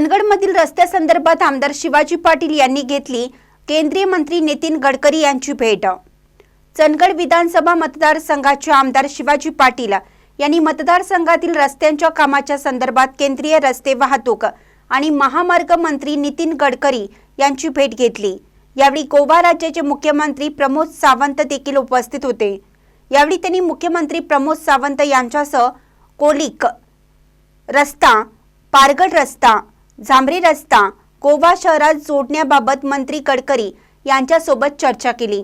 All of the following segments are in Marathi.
चंदगडमधील रस्त्यासंदर्भात आमदार शिवाजी पाटील यांनी घेतली. केंद्रीय मंत्री नितीन गडकरी यांची भेट. चंदगड विधानसभा मतदारसंघाचे आमदार शिवाजी पाटील यांनी मतदारसंघातील रस्त्यांच्या कामाच्या संदर्भात केंद्रीय रस्ते वाहतूक आणि महामार्ग मंत्री नितीन गडकरी यांची भेट घेतली. यावेळी गोवा राज्याचे मुख्यमंत्री प्रमोद सावंत देखील उपस्थित होते. यावेळी त्यांनी मुख्यमंत्री प्रमोद सावंत यांच्यासह कोलिक रस्ता पारगड रस्ता झांबरी रस्ता गोवा शहरात जोडण्याबाबत मंत्री गडकरी यांच्यासोबत चर्चा केली.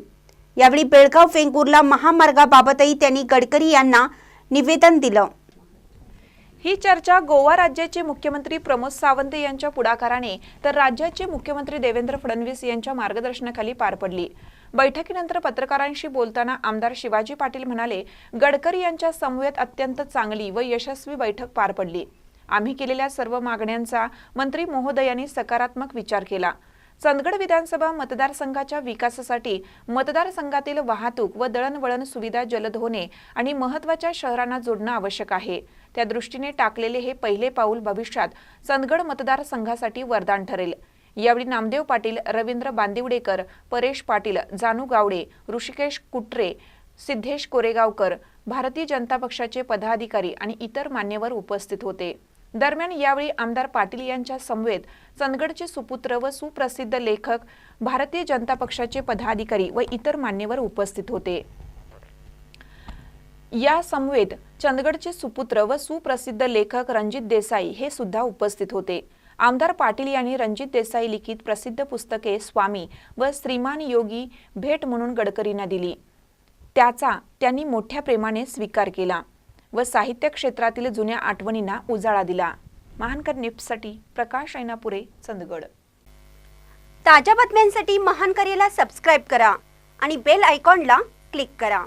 यावेळी बेळगाव वेंगुर्ला महामार्गाबाबतही त्यांनी गडकरी यांना निवेदन दिलं. ही चर्चा गोवा राज्याचे मुख्यमंत्री प्रमोद सावंत यांच्या पुढाकाराने तर राज्याचे मुख्यमंत्री देवेंद्र फडणवीस यांच्या मार्गदर्शनाखाली पार पडली. बैठकीनंतर पत्रकारांशी बोलताना आमदार शिवाजी पाटील म्हणाले गडकरी यांच्या समवेत अत्यंत चांगली व यशस्वी बैठक पार पडली. आम्ही केलेल्या सर्व मागण्यांचा मंत्री महोदयांनी सकारात्मक विचार केला. चंदगड विधानसभा मतदारसंघाच्या विकासासाठी मतदारसंघातील वाहतूक व दळणवळण सुविधा जलद होणे आणि महत्त्वाच्या शहरांना जोडणं आवश्यक आहे. त्या दृष्टीने टाकलेले हे पहिले पाऊल भविष्यात चंदगड मतदारसंघासाठी वरदान ठरेल. यावेळी नामदेव पाटील रवींद्र बांदिवडेकर परेश पाटील जानू गावडे ऋषिकेश कुट्रे सिद्धेश कोरेगावकर भारतीय जनता पक्षाचे पदाधिकारी आणि इतर मान्यवर उपस्थित होते. दरम्यान यावेळी आमदार पाटील यांच्या समवेत चंदगडचे सुपुत्र व सुप्रसिद्ध लेखक भारतीय जनता पक्षाचे पदाधिकारी व इतर मान्यवर उपस्थित होते. या समवेत चंदगडचे सुपुत्र व सुप्रसिद्ध लेखक रणजित देसाई हे सुद्धा उपस्थित होते. आमदार पाटील यांनी रणजित देसाई लिखित प्रसिद्ध पुस्तके स्वामी व श्रीमान योगी भेट म्हणून गडकरींना दिली. त्याचा त्यांनी मोठ्या प्रेमाने स्वीकार केला. व साहित्य क्षेत्रातील जुन्या आठवणींना उजाळा दिला. महानकर निप्ससाठी प्रकाश ऐनापुरे चंदगड. ताज्या बातम्यांसाठी महान सबस्क्राईब करा आणि बेल आयकॉनला क्लिक करा.